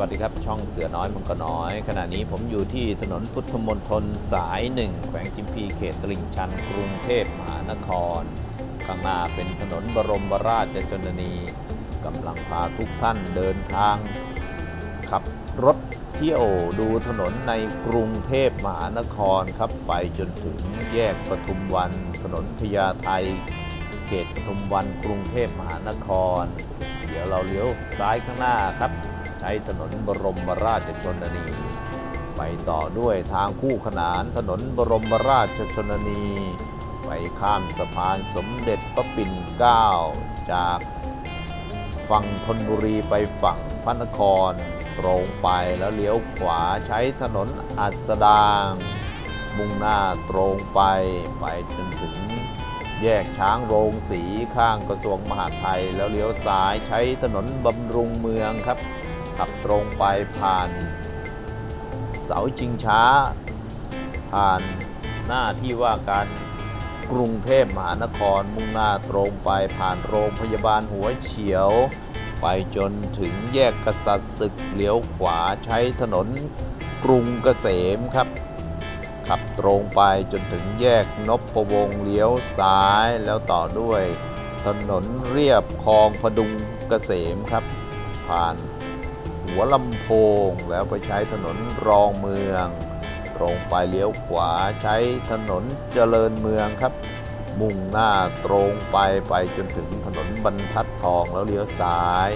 วัสดีครับ ช่องเสือน้อยมังกรน้อย ขณะนี้ผมอยู่ที่ถนนพุทธมณฑลสายหนึ่งแขวงจิมพีเขตตลิ่งชัน กรุงเทพมหานคร ข้างหน้าเป็นถนนบรมราชชนนีกำลังพาทุกท่านเดินทาง ขับรถเที่ยวดูถนนในกรุงเทพมหานครครับไปจนถึงแยกปทุมวันถนนพญาไทเขตปทุมวันกรุงเทพมหานคร เดี๋ยวเราเลี้ยวซ้ายข้างหน้าครับ ช้ถนนบรมราชชนนี ไปต่อด้วยทางคู่ขนานถนนบรมราชชนนี ไปข้ามสะพานสมเด็จพระปิ่นเกล้าจากฝั่งธนบุรีไปฝั่งพระนคร ตรงไปแล้วเลี้ยวขวาใช้ถนนอัสดาง มุ่งหน้าตรงไปไปจนถึงแยกช้างโรงสีข้างกระทรวงมหาดไทย แล้วเลี้ยวซ้ายใช้ถนนบำรุงเมืองครับ ขับตรงไปผ่าน เสาชิงช้า ผ่านหน้าที่ว่าการกรุงเทพมหานครมุ่งหน้าตรงไปผ่านโรงพยาบาลหัวเฉียว ไปจนถึงแยกกษัตริย์ศึกเลี้ยวขวาใช้ถนนกรุงเกษมครับขับตรงไปจนถึงแยกนบพวงเลี้ยวซ้ายแล้วต่อด้วย ถนนเรียบคลองพดุงเกษมครับ ผ่าน หัวลำโพง แล้วไปใช้ถนนรองเมือง ตรงไปเลี้ยวขวาใช้ถนนเจริญเมืองครับ มุ่งหน้าตรงไปไปจนถึงถนนบรรทัดทองแล้วเลี้ยวซ้าย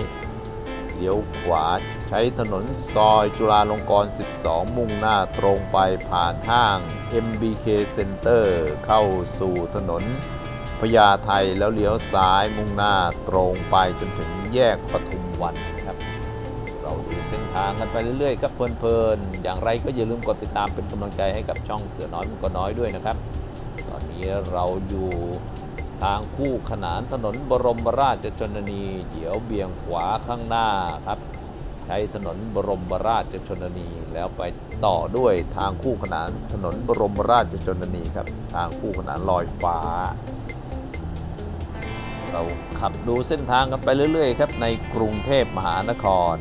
เลี้ยวขวาใช้ถนนซอยจุฬาลงกรณ์ 12 มุ่งหน้าตรงไปผ่านห้าง MBK Center เข้าสู่ถนนพญาไทแล้วเลี้ยวซ้ายมุ่งหน้าตรงไปจนถึงแยกปทุมวัน ทางกันไปเรื่อยๆครับเพลินๆ อย่างไรก็อย่าลืมกดติดตามเป็นกำลังใจให้กับช่องเสือน้อยมันก็น้อยด้วยนะครับ ตอนนี้เราอยู่ทางคู่ขนานถนนบรมราชชนนี เดี๋ยวเบี่ยงขวาข้างหน้าครับ ใช้ถนนบรมราชชนนี แล้วไปต่อด้วยทางคู่ขนานถนนบรมราชชนนีครับ ทางคู่ขนานลอยฟ้า เราขับดูเส้นทางกันไปเรื่อยๆ ครับในกรุงเทพมหานคร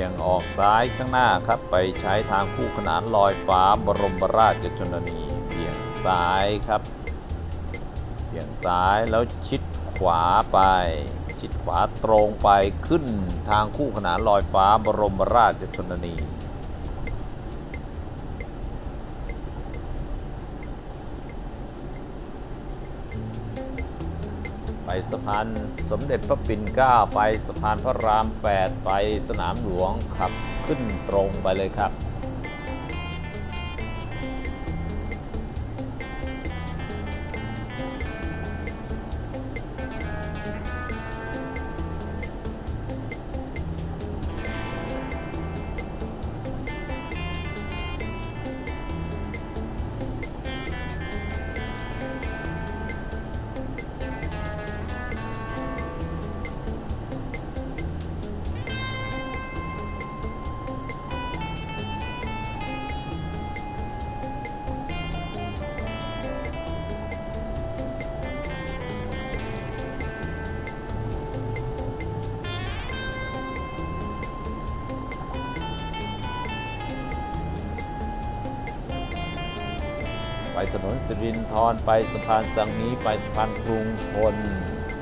เบี่ยงออกซ้ายข้างหน้าครับ ไปใช้ทางคู่ขนานลอยฟ้าบรมราชชนนีเบี่ยงซ้ายครับเบี่ยงซ้ายแล้วชิดขวาไป ชิดขวาตรงไปขึ้นทางคู่ขนานลอยฟ้าบรมราชชนนี สะพานสมเด็จพระปิ่นเกล้าไปสะพานพระราม 8 ไปสนามหลวงขับขึ้นตรงไปเลยครับ ถนนสิรินธรไปสะพานสังนีไปสะพานกรุงทน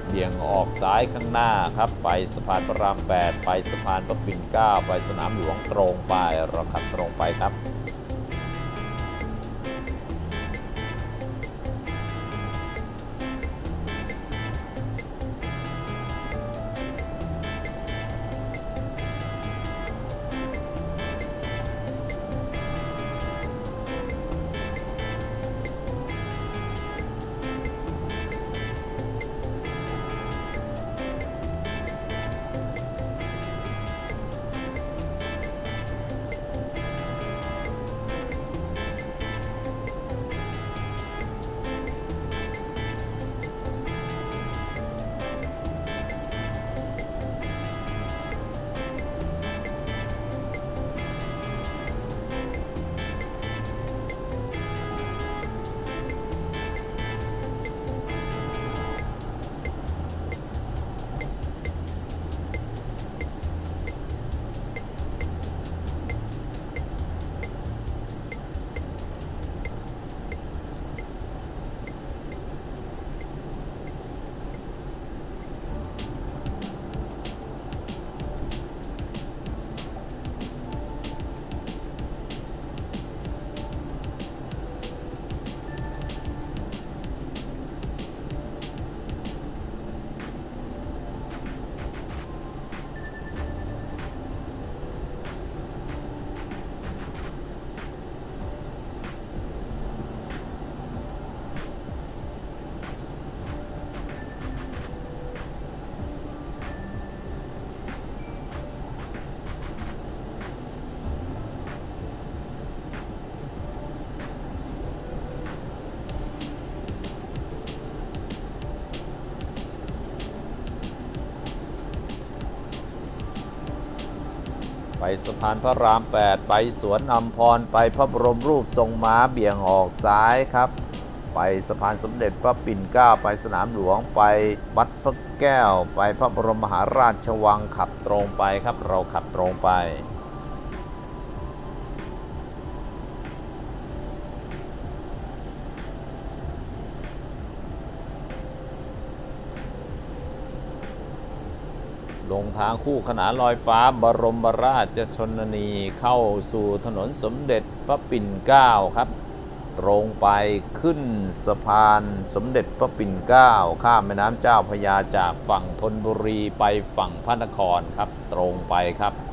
เบี่ยงออกซ้ายข้างหน้าครับ ไปสะพานพระราม 8 ไปสะพานพระปิ่นเกล้าไปสนามหลวงตรงไปเราขับตรงไปครับ สะพานพระราม 8 ไปสวนอัมพร ไปพระบรมรูปทรงม้าเบี่ยงออกซ้ายครับ ไปสะพานสมเด็จพระปิ่นเกล้าไปสนามหลวงไปวัดพระแก้ว ไปพระบรมมหาราชวังขับตรงไปครับ เราขับตรงไป ลงทางคู่ขนานลอยฟ้าบรมบราชชนนีเข้าสู่ถนนสมเด็จพระปิ่นเกล้าครับ ตรงไปขึ้นสะพานสมเด็จพระปิ่นเกล้าข้ามแม่น้ำเจ้าพระยาจากฝั่งธนบุรีไปฝั่งพระนครครับ ตรงไปครับ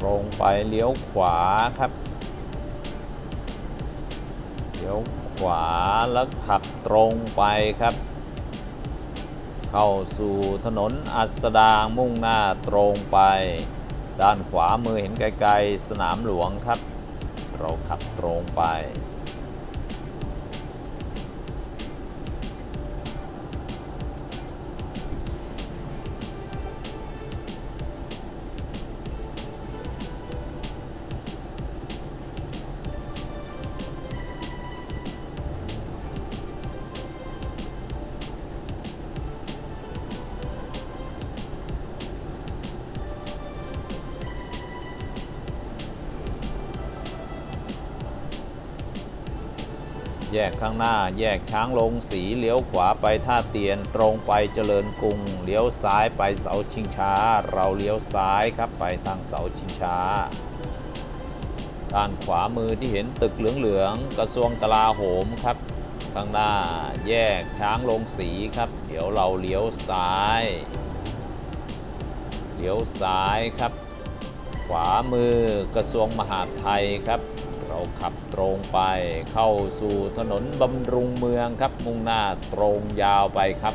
ตรงไปเลี้ยวขวาครับ เลี้ยวขวาแล้วขับตรงไปครับ เข้าสู่ถนนอัสดางมุ่งหน้าตรงไป ด้านขวามือเห็นไกลๆสนามหลวงครับ เราขับตรงไป แยกข้างหน้า แยกช้างลงสีเลี้ยวขวาไปท่าเตียน ตรงไปเจริญกรุง เลี้ยวซ้ายไปเสาชิงช้า เราเลี้ยวซ้ายครับไปทางเสาชิงช้า ด้านขวามือที่เห็นตึกเหลืองๆกระทรวงกลาโหมครับ ข้างหน้าแยกช้างลงสีครับ เดี๋ยวเราเลี้ยวซ้าย เลี้ยวซ้ายครับ ขวามือกระทรวงมหาดไทยครับ เราขับตรงไปเข้าสู่ถนนบำรุงเมืองครับ มุ่งหน้าตรงยาวไปครับ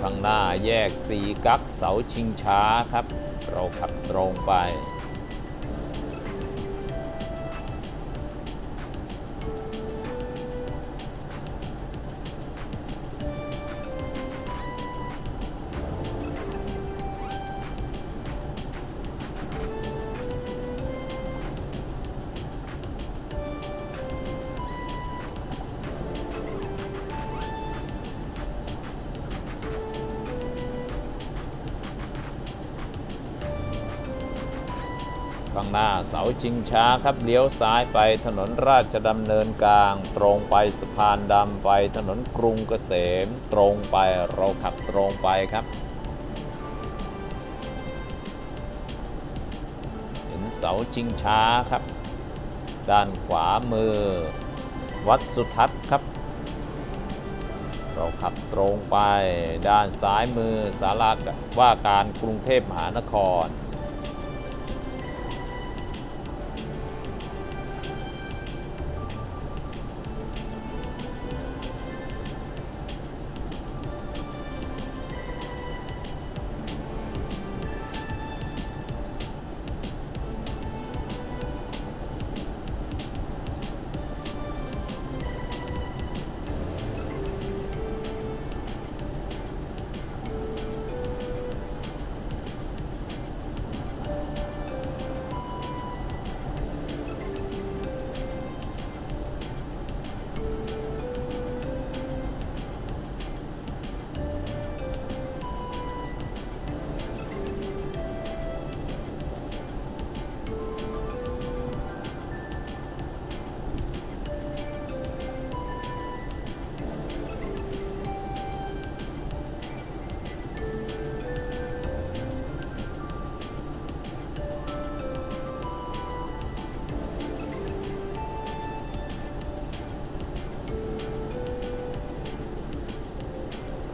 ข้างหน้าแยกสีกักเสาชิงช้าครับ เราขับตรงไป ข้างหน้าเสาชิงช้าครับเลี้ยวซ้ายไปถนนราชดำเนินกลาง ตรงไปสะพานดำไปถนนกรุงเกษม ตรงไปเราขับตรงไปครับ เห็นเสาชิงช้าครับ ด้านขวามือ วัดสุทัศน์ครับเราขับตรงไปด้านซ้ายมือสาราว่าการกรุงเทพมหานคร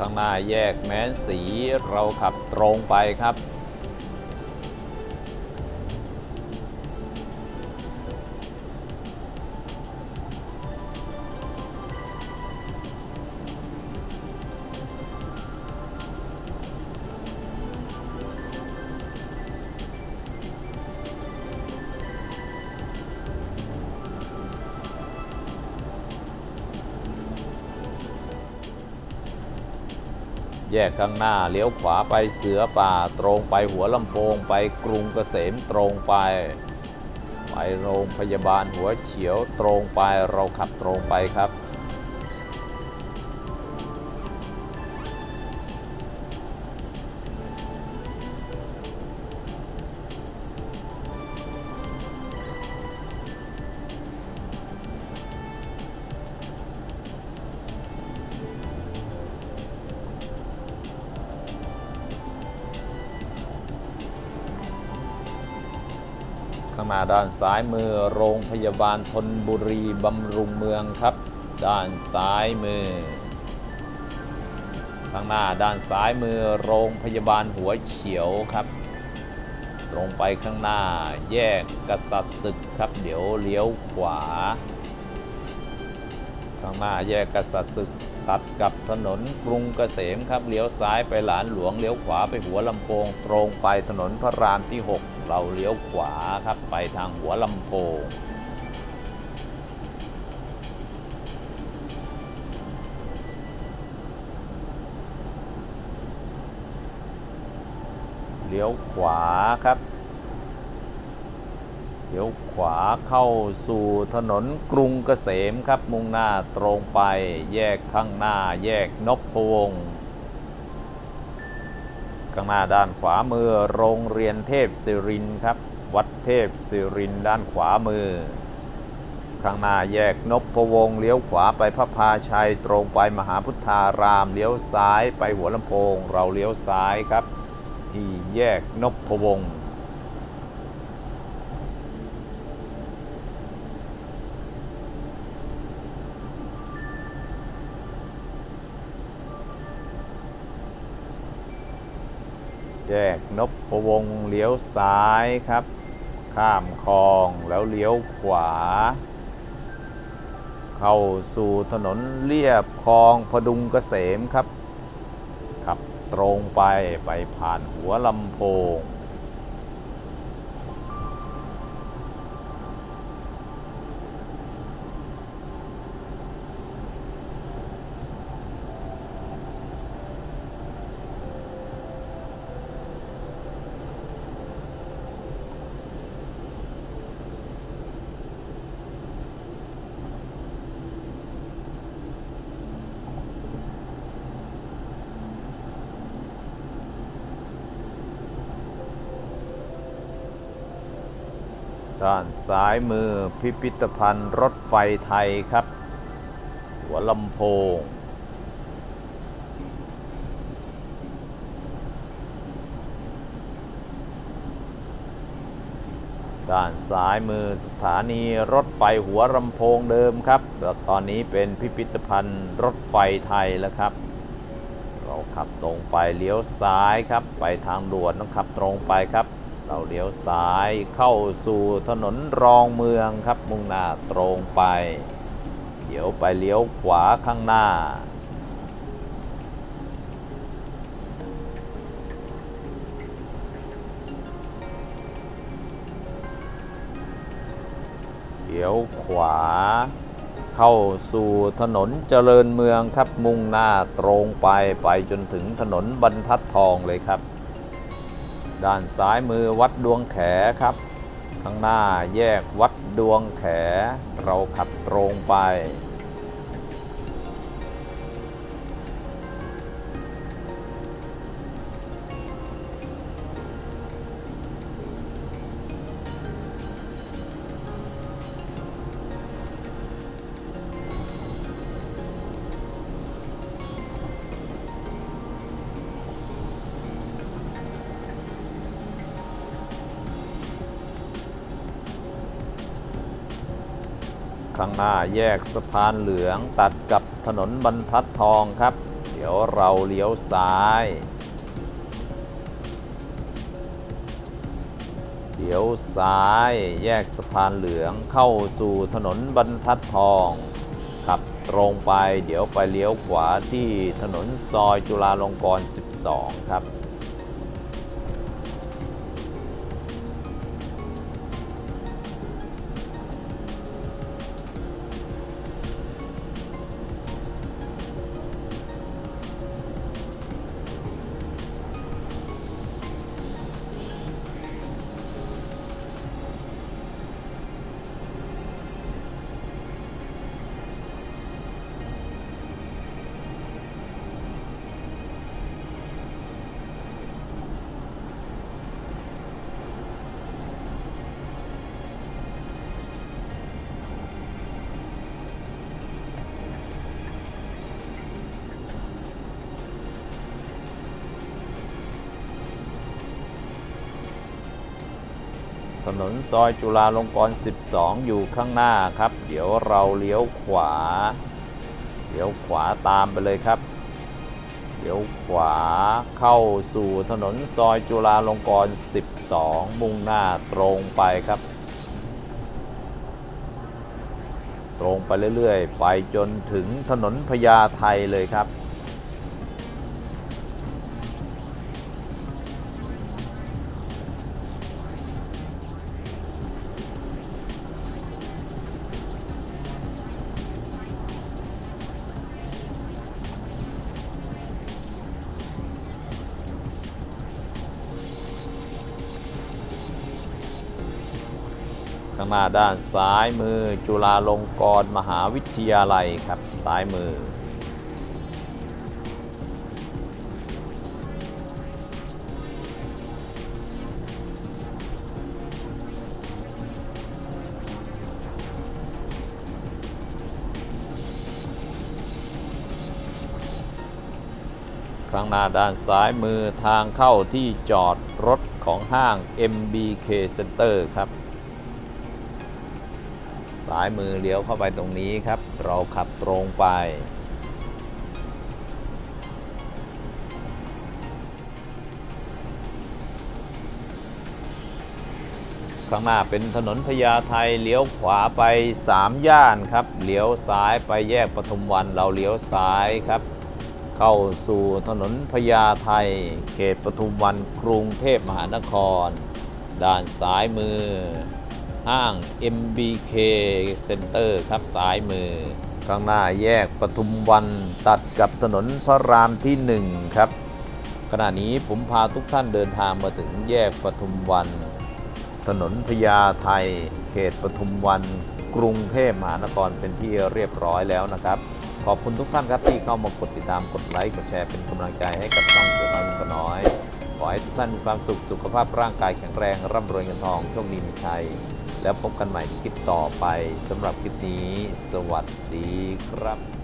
ข้างหน้าแยกแม้นสีเราขับตรงไปครับ แยกข้างหน้าเลี้ยวขวาไปเสือป่าตรงไปหัวลำโพงไปกรุงเกษมตรงไป ไปโรงพยาบาลหัวเฉียวตรงไปเราขับตรงไปครับ ข้างหน้าด้านซ้ายมือโรงพยาบาลทนบุรีบำรุงเมืองครับ ด้านซ้ายมือ ข้างหน้าด้านซ้ายมือโรงพยาบาลหัวเฉียวครับตรงไปข้างหน้าแยกกษัตริย์ศึกครับ เดี๋ยวเลี้ยวขวา ข้างหน้าแยกกษัตริย์ศึกตัดกับถนนกรุงเกษมครับเลี้ยวซ้ายไปหลานหลวงเลี้ยวขวาไปหัวลำโพงตรงไปถนนพระรามที่ 6 เราเลี้ยวขวาครับไปทางหัวลำโพง เลี้ยวขวาครับเลี้ยวขวาเข้าสู่ถนนกรุงเกษมครับมุ่งหน้าตรงไป แยกข้างหน้าแยกนพวงศ์ ข้างหน้าด้านขวามือ โรงเรียนเทพศิรินครับ วัดเทพศิรินด้านขวามือ ข้างหน้าแยกนพวงศ์เลี้ยวขวาไปพระพาชัยตรงไปมหาพุทธารามเลี้ยวซ้ายไปหัวลำโพง เราเลี้ยวซ้ายครับ ที่แยกนพวง แยกนบพวงเลี้ยวซ้ายครับ ข้ามคลองแล้วเลี้ยวขวา เข้าสู่ถนนเลียบคลองพดุงเกษมครับขับตรงไปไปผ่านหัวลำโพง ด้านซ้ายมือพิพิธภัณฑ์รถไฟไทยครับ หัวลำโพง ด้านซ้ายมือสถานีรถไฟหัวลำโพงเดิมครับแล้วตอนนี้เป็นพิพิธภัณฑ์รถไฟไทยแล้วครับ เราขับตรงไปเลี้ยวซ้ายครับ ไปทางด่วนต้องขับตรงไปครับ เราเลี้ยวซ้ายเข้าสู่ถนนรองเมืองครับมุ่งหน้าตรงไป เดี๋ยวไปเลี้ยวขวาข้างหน้า เดี๋ยวขวา เข้าสู่ถนนเจริญเมืองครับมุ่งหน้าตรงไปไปจนถึงถนนบรรทัดทองเลยครับ ด้านซ้ายมือวัดดวงแขครับ ข้างหน้าแยกวัดดวงแข เราขับตรงไป ข้างหน้าแยกสะพานเหลืองตัดกับถนนบรรทัดทองครับ เดี๋ยวเราเลี้ยวซ้าย เดี๋ยวซ้ายแยกสะพานเหลืองเข้าสู่ถนนบรรทัดทองขับตรงไปเดี๋ยวไปเลี้ยวขวาที่ถนนซอยจุฬาลงกรณ์ 12 ครับ ถนนซอยจุฬาลงกรณ์ 12 อยู่ข้างหน้าครับ เดี๋ยวเราเลี้ยวขวา เลี้ยวขวาตามไปเลยครับเลี้ยวขวาเข้าสู่ถนนซอยจุฬาลงกรณ์ 12 มุ่งหน้าตรงไปครับ ตรงไปเรื่อยๆ ไปจนถึงถนนพญาไทเลยครับางหน้าด้านซ้ายมือ จุฬาลงกรณ์มหาวิทยาลัยครับซ้ายมือขข้างหน้าด้านซ้ายมือทางเข้าที่จอดรถของห้าง MBK Center ครับ ซ้ายมือเลี้ยวเข้าไปตรงนี้ครับ เราขับตรงไป ข้างหน้าเป็นถนนพญาไทเลี้ยวขวาไป 3 ย่านครับ เลี้ยวซ้ายไปแยกปทุมวันเราเลี้ยวซ้ายครับ เข้าสู่ถนนพญาไทเขตปทุมวันกรุงเทพมหานคร ด้านซ้ายมือ ห้าง MBK Center ครับซ้ายมือ ข้างหน้าแยกปทุมวันตัดกับถนนพระรามที่ 1 ครับ ขณะนี้ผมพาทุกท่านเดินทางมาถึงแยกปทุมวัน ถนนพญาไทเขตปทุมวัน กรุงเทพมหานครเป็นที่เรียบร้อยแล้วนะครับขอบคุณทุกท่านครับที่เข้ามากดติดตามกดไลค์กดแชร์เป็นกำลังใจให้กับช่องเสือน้อยก็น้อย ขอให้ทุกท่านมีความสุขสุขภาพร่างกายแข็งแรง ร่ำรวยเงินทองโชคดีมีชัย แล้วพบกันใหม่คลิปต่อไปสำหรับคลิปนี้ สวัสดีครับ